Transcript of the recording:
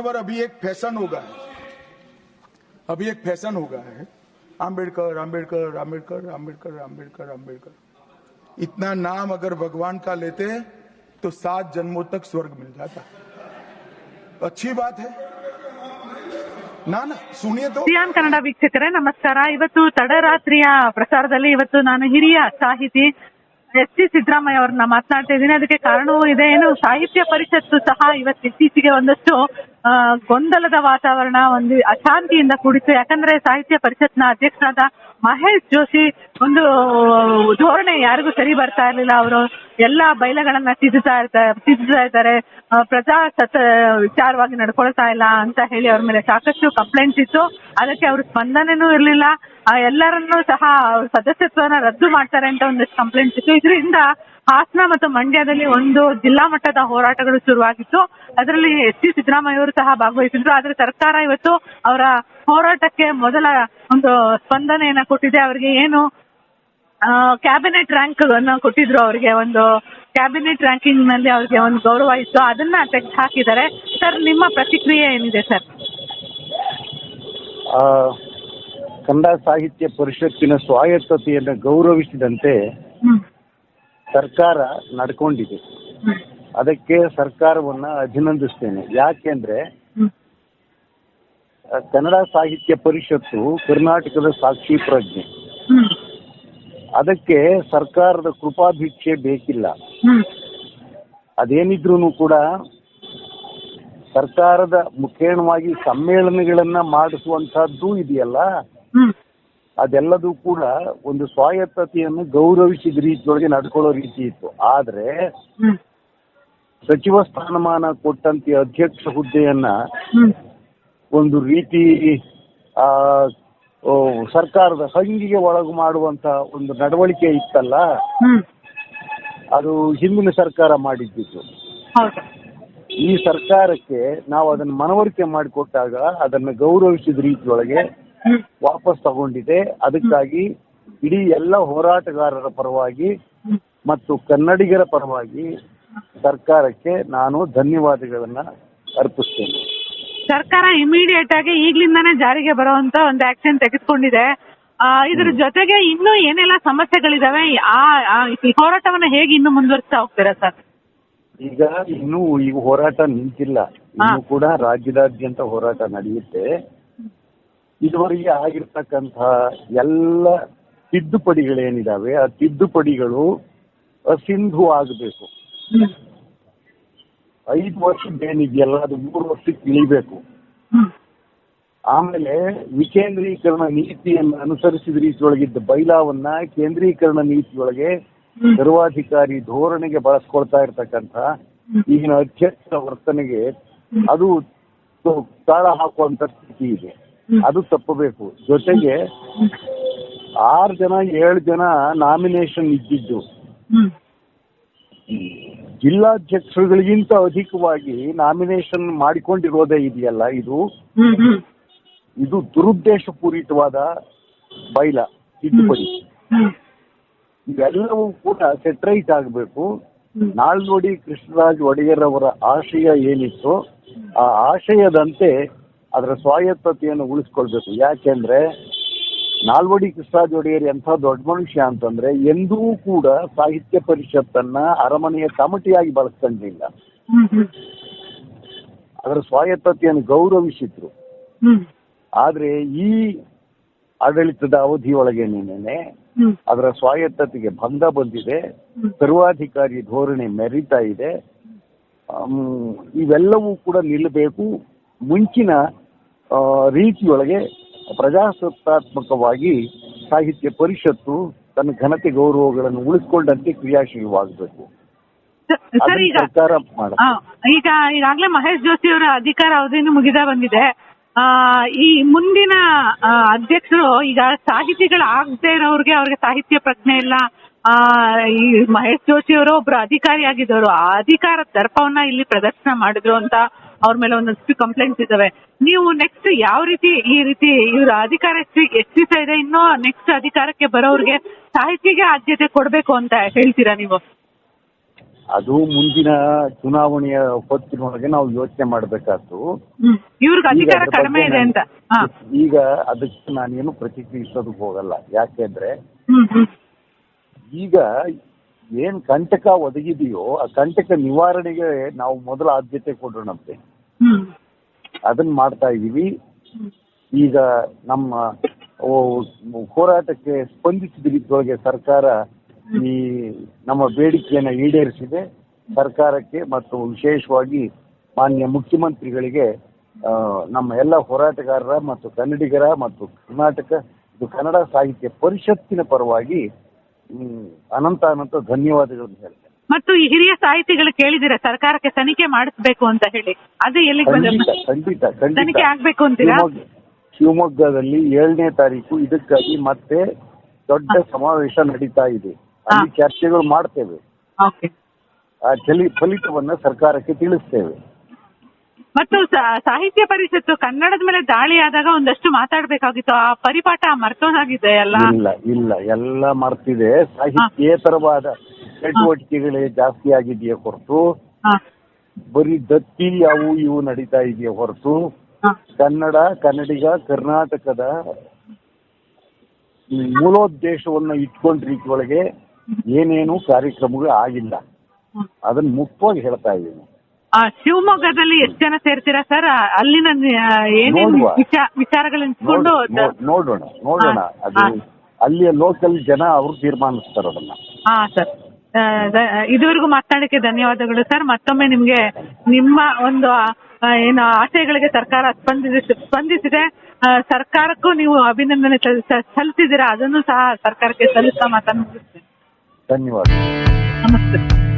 whenever अभी एक fashion हो गया है अभी एक फैशन हो गया है आम्बेडकर आम्बेडकर आम्बेडकर आम्बेडकर आम्बेडकर आम्बेडकर इतना नाम अगर भगवान का लेते हैं तो सात जन्मों तक स्वर्ग मिल जाता अच्छी बात है ना ना सुनिए तो ಸಿಯಾನ್ ಕನ್ನಡ ವೀಕ್ಷಕರೇ ನಮಸ್ಕಾರ ಇವತ್ತು ತಡರಾತ್ರಿಯ ಪ್ರಸಾರದಲ್ಲಿ ಇವತ್ತು ನಾನು ಹಿರಿಯ ಸಾಹಿತಿ ಎಸ್ ಟಿ ಸಿದ್ದರಾಮಯ್ಯ ಅವ್ರನ್ನ ಮಾತನಾಡ್ತಾ ಇದ್ದೀನಿ ಅದಕ್ಕೆ ಕಾರಣವೂ ಇದೆ ಏನು ಸಾಹಿತ್ಯ ಪರಿಷತ್ತು ಸಹ ಇವತ್ತು ಇತ್ತೀಚೆಗೆ ಒಂದಷ್ಟು ಆ, ಗೊಂದಲದ ವಾತಾವರಣ ಒಂದು ಅಶಾಂತಿಯಿಂದ ಕೂಡಿತ್ತು. ಯಾಕಂದ್ರೆ ಸಾಹಿತ್ಯ ಪರಿಷತ್ನ ಅಧ್ಯಕ್ಷರಾದ ಮಹೇಶ್ ಜೋಶಿ ಒಂದು ಧೋರಣೆ ಯಾರಿಗೂ ಸರಿ ಬರ್ತಾ ಇರ್ಲಿಲ್ಲ. ಅವರು ಎಲ್ಲಾ ಬೈಲಗಳನ್ನ ತಿದ್ದುತ್ತಾ ಇರ್ತಾರೆ ತಿದ್ದುತ್ತಾ ಇದ್ದಾರೆ. ಪ್ರಜಾ ಸತ್ತ ವಿಚಾರವಾಗಿ ನಡ್ಕೊಳ್ತಾ ಇಲ್ಲ ಅಂತ ಹೇಳಿ ಅವ್ರ ಮೇಲೆ ಸಾಕಷ್ಟು ಕಂಪ್ಲೇಂಟ್ಸ್ ಇತ್ತು. ಅದಕ್ಕೆ ಅವ್ರ ಸ್ಪಂದನೆನೂ ಇರಲಿಲ್ಲ. ಎಲ್ಲರನ್ನೂ ಸಹ ಸದಸ್ಯತ್ವನ ರದ್ದು ಮಾಡ್ತಾರೆ ಅಂತ ಒಂದಷ್ಟು ಕಂಪ್ಲೇಂಟ್ಸ್ ಇತ್ತು. ಇದರಿಂದ ಹಾಸನ ಮತ್ತು ಮಂಡ್ಯದಲ್ಲಿ ಒಂದು ಜಿಲ್ಲಾ ಮಟ್ಟದ ಹೋರಾಟಗಳು ಶುರುವಾಗಿತ್ತು. ಅದರಲ್ಲಿ ಎಸ್ ಸಿ ಸಿದ್ದರಾಮಯ್ಯ ಅವರು ಸಹ ಭಾಗವಹಿಸಿದ್ರು. ಆದ್ರೆ ಸರ್ಕಾರ ಇವತ್ತು ಅವರ ಹೋರಾಟಕ್ಕೆ ಮೊದಲ ಒಂದು ಸ್ಪಂದನೆಯನ್ನ ಕೊಟ್ಟಿದೆ. ಅವರಿಗೆ ಏನು ಕ್ಯಾಬಿನೆಟ್ ರ್ಯಾಂಕ್ ಅನ್ನು ಕೊಟ್ಟಿದ್ರು ಅವರಿಗೆ. ಒಂದು ಕ್ಯಾಬಿನೆಟ್ ರ್ಯಾಂಕಿಂಗ್ನಲ್ಲಿ ಅವರಿಗೆ ಒಂದು ಗೌರವ ಇತ್ತು. ಅದನ್ನ ತೆಗೆದು ಹಾಕಿದ್ದಾರೆ. ಸರ್ ನಿಮ್ಮ ಪ್ರತಿಕ್ರಿಯೆ ಏನಿದೆ ಸರ್? ಕನ್ನಡ ಸಾಹಿತ್ಯ ಪರಿಷತ್ತಿನ ಸ್ವಾಯತ್ತತೆಯನ್ನು ಗೌರವಿಸಿದಂತೆ ಸರ್ಕಾರ ನಡ್ಕೊಂಡಿದೆ. ಅದಕ್ಕೆ ಸರ್ಕಾರವನ್ನ ಅಭಿನಂದಿಸ್ತೇನೆ. ಯಾಕೆಂದ್ರೆ ಕನ್ನಡ ಸಾಹಿತ್ಯ ಪರಿಷತ್ತು ಕರ್ನಾಟಕದ ಸಾಕ್ಷಿ ಪ್ರಜ್ಞೆ. ಅದಕ್ಕೆ ಸರ್ಕಾರದ ಕೃಪಾಭಿಕ್ಷೆ ಬೇಕಿಲ್ಲ. ಅದೇನಿದ್ರು ಕೂಡ ಸರ್ಕಾರದ ಮುಖೇಣವಾಗಿ ಸಮ್ಮೇಳನಗಳನ್ನ ಮಾಡಿಸುವಂತಹದ್ದು ಇದೆಯಲ್ಲ? ಅದೆಲ್ಲದೂ ಕೂಡ ಒಂದು ಸ್ವಾಯತ್ತತೆಯನ್ನು ಗೌರವಿಸಿದ ರೀತಿಯೊಳಗೆ ನಡ್ಕೊಳ್ಳೋ ರೀತಿ ಇತ್ತು. ಆದ್ರೆ ಸಚಿವ ಸ್ಥಾನಮಾನ ಕೊಟ್ಟಂತೆ ಅಧ್ಯಕ್ಷ ಹುದ್ದೆಯನ್ನ ಒಂದು ರೀತಿ ಆ ಸರ್ಕಾರದ ಹಂಗಿಗೆ ಒಳಗು ಮಾಡುವಂತ ಒಂದು ನಡವಳಿಕೆ ಇತ್ತಲ್ಲ? ಅದು ಹಿಂದಿನ ಸರ್ಕಾರ ಮಾಡಿದ್ದಿತ್ತು ಈ ಸರ್ಕಾರಕ್ಕೆ ನಾವು ಅದನ್ನು ಮನವರಿಕೆ ಮಾಡಿಕೊಟ್ಟಾಗ ಅದನ್ನು ಗೌರವಿಸಿದ ರೀತಿಯೊಳಗೆ ವಾಪಸ್ ತಗೊಂಡಿದೆ. ಅದಕ್ಕಾಗಿ ಇಡೀ ಎಲ್ಲ ಹೋರಾಟಗಾರರ ಪರವಾಗಿ ಮತ್ತು ಕನ್ನಡಿಗರ ಪರವಾಗಿ ಸರ್ಕಾರಕ್ಕೆ ನಾನು ಧನ್ಯವಾದಗಳನ್ನ ಅರ್ಪಿಸ್ತೇನೆ. ಸರ್ಕಾರ ಇಮಿಡಿಯೇಟ್ ಆಗಿ ಈಗ್ಲಿಂದಾನೇ ಜಾರಿಗೆ ಬರುವಂತ ಒಂದು ಆಕ್ಷನ್ ತೆಗೆದುಕೊಂಡಿದೆ. ಇದ್ರ ಜೊತೆಗೆ ಇನ್ನೂ ಏನೆಲ್ಲ ಸಮಸ್ಯೆಗಳಿದಾವೆ ಆ ಆ, ಈ ಹೋರಾಟವನ್ನ ಹೇಗೆ ಇನ್ನು ಮುಂದುವರಿಸ್ತಾ ಹೋಗ್ತೀರಾ ಸರ್? ಈಗ ಇನ್ನೂ ಈ ಹೋರಾಟ ನಿಂತಿಲ್ಲ. ಇನ್ನು ಕೂಡ ರಾಜ್ಯದಾದ್ಯಂತ ಹೋರಾಟ ನಡೆಯುತ್ತೆ. ಇದುವರೆಗೆ ಆಗಿರ್ತಕ್ಕಂತಹ ಎಲ್ಲ ತಿದ್ದುಪಡಿಗಳೇನಿದಾವೆ, ಆ ತಿದ್ದುಪಡಿಗಳು ಅಸಿಂಧು ಆಗಬೇಕು ಐದು ವರ್ಷದ ಏನಿದೆಯಲ್ಲ ಅದು ಮೂರು ವರ್ಷಕ್ಕೆ ಇಳಿಬೇಕು ಆಮೇಲೆ ವಿಕೇಂದ್ರೀಕರಣ ನೀತಿಯನ್ನು ಅನುಸರಿಸಿದ ರೀತಿಯೊಳಗಿದ್ದ ಬೈಲಾವನ್ನ ಕೇಂದ್ರೀಕರಣ ನೀತಿಯೊಳಗೆ. ಸರ್ವಾಧಿಕಾರಿ ಧೋರಣೆಗೆ ಬಳಸ್ಕೊಳ್ತಾ ಇರ್ತಕ್ಕಂಥ ಈಗಿನ ಅಧ್ಯಕ್ಷ ವರ್ತನೆಗೆ ಅದು ತಾಳ ಹಾಕುವಂತ ಸ್ಥಿತಿ ಇದೆ. ಅದು ತಪ್ಪಬೇಕು ಜೊತೆಗೆ ಆರು ಜನ ಏಳು ಜನ ನಾಮಿನೇಷನ್ ಇದ್ದಿದ್ದು. ಜಿಲ್ಲಾಧ್ಯಕ್ಷರುಗಳಿಗಿಂತ ಅಧಿಕವಾಗಿ ನಾಮಿನೇಷನ್ ಮಾಡಿಕೊಂಡಿರೋದೇ ಇದೆಯಲ್ಲ ಇದು? ಇದು ದುರುದ್ದೇಶಪೂರಿತವಾದ ಬೈಲ ತಿದ್ದುಪಡಿ. ಇವೆಲ್ಲವೂ ಕೂಡ ಸೆಟ್ರೈಟ್ ಆಗಬೇಕು. ನಾಳ್ನೋಡಿ ಕೃಷ್ಣರಾಜ್ ಒಡೆಯರ್ ಅವರ ಆಶಯ ಏನಿತ್ತು ಆ ಆಶಯದಂತೆ ಅದರ ಸ್ವಾಯತ್ತತೆಯನ್ನು ಉಳಿಸ್ಕೊಳ್ಬೇಕು. ಯಾಕೆಂದ್ರೆ ನಾಲ್ವಡಿ ಕೃಷ್ಣಾಜ್ ಒಡೆಯರ್ ಎಂಥ ದೊಡ್ಡ ಮನುಷ್ಯ ಅಂತಂದ್ರೆ ಎಂದೂ ಕೂಡ ಸಾಹಿತ್ಯ ಪರಿಷತ್ತನ್ನ ಅರಮನೆಯ ಕಮಿಟಿಯಾಗಿ ಬಳಸ್ಕೊಂಡಿಲ್ಲ. ಅದರ ಸ್ವಾಯತ್ತತೆಯನ್ನು ಗೌರವಿಸಿದ್ರು. ಆದ್ರೆ ಈ ಆಡಳಿತದ ಅವಧಿಯೊಳಗೆ ನಿನ್ನೆ ಅದರ ಸ್ವಾಯತ್ತತೆಗೆ ಭಂಗ ಬಂದಿದೆ. ಸರ್ವಾಧಿಕಾರಿ ಧೋರಣೆ ಮೆರಿತಾ ಇದೆ. ಇವೆಲ್ಲವೂ ಕೂಡ ನಿಲ್ಲಬೇಕು. ಮುಂಚಿನ ರೀತಿಯೊಳಗೆ ಪ್ರಜಾಸತ್ತಾತ್ಮಕವಾಗಿ ಸಾಹಿತ್ಯ ಪರಿಷತ್ತು ತನ್ನ ಘನತೆ ಗೌರವಗಳನ್ನು ಉಳಿಸಿಕೊಂಡಂತೆ ಕ್ರಿಯಾಶೀಲವಾಗಬೇಕು. ಸರ್- ಸರ್ ಈಗ ಸರ್ಕಾರ ಈಗ ಈಗಾಗಲೇ ಮಹೇಶ್ ಜೋಶಿ ಅವರ ಅಧಿಕಾರ ಅವಧಿಯನ್ನು ಮುಗಿದ ಬಂದಿದೆ. ಆ ಈ ಮುಂದಿನ ಅಧ್ಯಕ್ಷರು ಈಗ ಸಾಹಿತಿಗಳು ಆಗದೆ ಇರೋರಿಗೆ ಅವ್ರಿಗೆ ಸಾಹಿತ್ಯ ಪ್ರಜ್ಞೆ ಇಲ್ಲ. ಆ ಈ ಮಹೇಶ್ ಜೋಶಿ ಅವರು ಒಬ್ರು ಅಧಿಕಾರಿಯಾಗಿದ್ದವರು ಆ ಅಧಿಕಾರ ದರ್ಪವನ್ನ ಇಲ್ಲಿ ಪ್ರದರ್ಶನ ಮಾಡಿದ್ರು ಅಂತ ಅವ್ರ ಮೇಲೆ ಒಂದಷ್ಟು ಕಂಪ್ಲೇಂಟ್ಸ್ ಇದಾವೆ. ನೀವು ನೆಕ್ಸ್ಟ್ ಯಾವ ರೀತಿ ಈ ರೀತಿ ಇವ್ರ ಅಧಿಕಾರ ಎಷ್ಟು ಇದೆ ಇನ್ನೂ ನೆಕ್ಸ್ಟ್ ಅಧಿಕಾರಕ್ಕೆ ಬರೋರಿಗೆ ಸಾಹಿತ್ಯಗೆ ಆದ್ಯತೆ ಕೊಡಬೇಕು ಅಂತ ಹೇಳ್ತೀರಾ ನೀವು? ಅದು ಮುಂದಿನ ಚುನಾವಣೆಯ ಹೊತ್ತಿನೊಳಗೆ ನಾವು ಯೋಚನೆ ಮಾಡಬೇಕಾದ್ದು. ಇವ್ರಿಗೆ ಅಧಿಕಾರ ಕಡಿಮೆ ಇದೆ ಅಂತ. ಈಗ ಅದಕ್ಕೆ ನಾನೇನು ಪ್ರತಿಕ್ರಿಯಿಸೋದಕ್ಕೆ ಹೋಗಲ್ಲ. ಯಾಕೆಂದ್ರೆ ಈಗ ಏನ್ ಕಂಟಕ ಒದಗಿದೆಯೋ ಆ ಕಂಟಕ ನಿವಾರಣೆಗೆ ನಾವು ಮೊದಲ ಆದ್ಯತೆ ಕೊಡೋಣಂತೆ ಅದನ್ನ ಮಾಡ್ತಾ ಇದೀವಿ. ಈಗ ನಮ್ಮ ಹೋರಾಟಕ್ಕೆ ಸ್ಪಂದಿಸಿದ ರೀತಿಯೊಳಗೆ ಸರ್ಕಾರ ಈ ನಮ್ಮ ಬೇಡಿಕೆಯನ್ನ ಈಡೇರಿಸಿದೆ. ಸರ್ಕಾರಕ್ಕೆ ಮತ್ತು ವಿಶೇಷವಾಗಿ ಮಾನ್ಯ ಮುಖ್ಯಮಂತ್ರಿಗಳಿಗೆ ನಮ್ಮ ಎಲ್ಲ ಹೋರಾಟಗಾರರ ಮತ್ತು ಕನ್ನಡಿಗರ ಮತ್ತು ಕರ್ನಾಟಕ ಇದು ಕನ್ನಡ ಸಾಹಿತ್ಯ ಪರಿಷತ್ತಿನ ಪರವಾಗಿ ಅನಂತ ಅನಂತ ಧನ್ಯವಾದಗಳನ್ನು ಹೇಳ್ತೇನೆ. ಮತ್ತು ಈ ಹಿರಿಯ ಸಾಹಿತಿಗಳು ಕೇಳಿದಿರ ಸರ್ಕಾರಕ್ಕೆ ತನಿಖೆ ಮಾಡಿಸ್ಬೇಕು ಅಂತ ಹೇಳಿ? ಅದು ಎಲ್ಲಿ ಬಂದ? ಖಂಡಿತ ತನಿಖೆ ಆಗ್ಬೇಕು ಅಂತೀರಾ? ಶಿವಮೊಗ್ಗ ಶಿವಮೊಗ್ಗದಲ್ಲಿ ಏಳನೇ ತಾರೀಕು ಇದಕ್ಕಾಗಿ ಮತ್ತೆ ದೊಡ್ಡ ಸಮಾವೇಶ ನಡೀತಾ ಇದೆ. ಅಲ್ಲಿ ಚರ್ಚೆಗಳು ಮಾಡ್ತೇವೆ. ಓಕೆ. ಆ ಚಲಿ ಫಲಿತವನ್ನ ಸರ್ಕಾರಕ್ಕೆ ತಿಳಿಸ್ತೇವೆ. ಮತ್ತು ಸಾಹಿತ್ಯ ಪರಿಷತ್ತು ಕನ್ನಡದ ಮೇಲೆ ದಾಳಿ ಆದಾಗ ಒಂದಷ್ಟು ಮಾತಾಡ್ಬೇಕಾಗಿತ್ತು. ಆ ಪರಿಪಾಠ ಮರ್ತೋದಾಗಿದೆ ಎಲ್ಲ ಇಲ್ಲ ಇಲ್ಲ. ಎಲ್ಲ ಮರ್ತಿದೆ. ಸಾಹಿತ್ಯೇತರವಾದ ಚಟುವಟಿಕೆಗಳೇ ಜಾಸ್ತಿ ಆಗಿದೆಯೇ ಹೊರತು ಹಾ. ಬರೀ ದತ್ತಿ ಅವು ಇವು ನಡೀತಾ ಇದೆಯೇ ಹೊರತು ಹಾ. ಕನ್ನಡ ಕನ್ನಡಿಗ ಕರ್ನಾಟಕದ ಈ ಮೂಲೋದ್ದೇಶವನ್ನ ಇಟ್ಕೊಂಡ ರೀತಿಯೊಳಗೆ ಏನೇನು ಕಾರ್ಯಕ್ರಮಗಳು ಆಗಿಲ್ಲ. ಅದನ್ನ ಮುಕ್ತವಾಗಿ ಹೇಳ್ತಾ ಇದ್ದೀನಿ. ಶಿವಮೊಗ್ಗದಲ್ಲಿ ಎಷ್ಟು ಜನ ಸೇರ್ತೀರಾ ಸರ್? ಅಲ್ಲಿನ ಏನೇನು ನೋಡುವ. ವಿಚಾರಗಳನ್ನ ಇಟ್ಕೊಂಡು ನೋಡ್- ನೋಡ್- ನೋಡೋಣ ನೋಡೋಣ. ಅದು ಹಾ. ಅಲ್ಲಿಯ ಲೋಕಲ್ ಜನ ಅವರು ತೀರ್ಮಾನಿಸ್ತಾರೆ ಅದನ್ನ. ಹಾ ಸರ್. ಆ, ದ- ಇದುವರೆಗೂ ಮಾತನಾಡಕ್ಕೆ ಧನ್ಯವಾದಗಳು ಸರ್. ಮತ್ತೊಮ್ಮೆ ನಿಮ್ಗೆ ನಿಮ್ಮ ಒಂದು ಆ, ಏನು ಆಶಯಗಳಿಗೆ ಸರ್ಕಾರ ಸ್ಪಂದಿಸಿ ಸ್ಪಂದಿಸಿದೆ. ಆ, ಸರ್ಕಾರಕ್ಕೂ ನೀವು ಅಭಿನಂದನೆ ಸಲ್- ಸಲ್- ಸಲ್ಲಿಸಿದ್ದೀರಾ? ಅದನ್ನು ಸಹ ಸರ್ಕಾರಕ್ಕೆ ಸಲ್ಲಿಸ್ತಾ ಮಾತನ್ನು ಮುಗಿಸ್ತೇನೆ. ಧನ್ಯವಾದ ನಮಸ್ತೆ.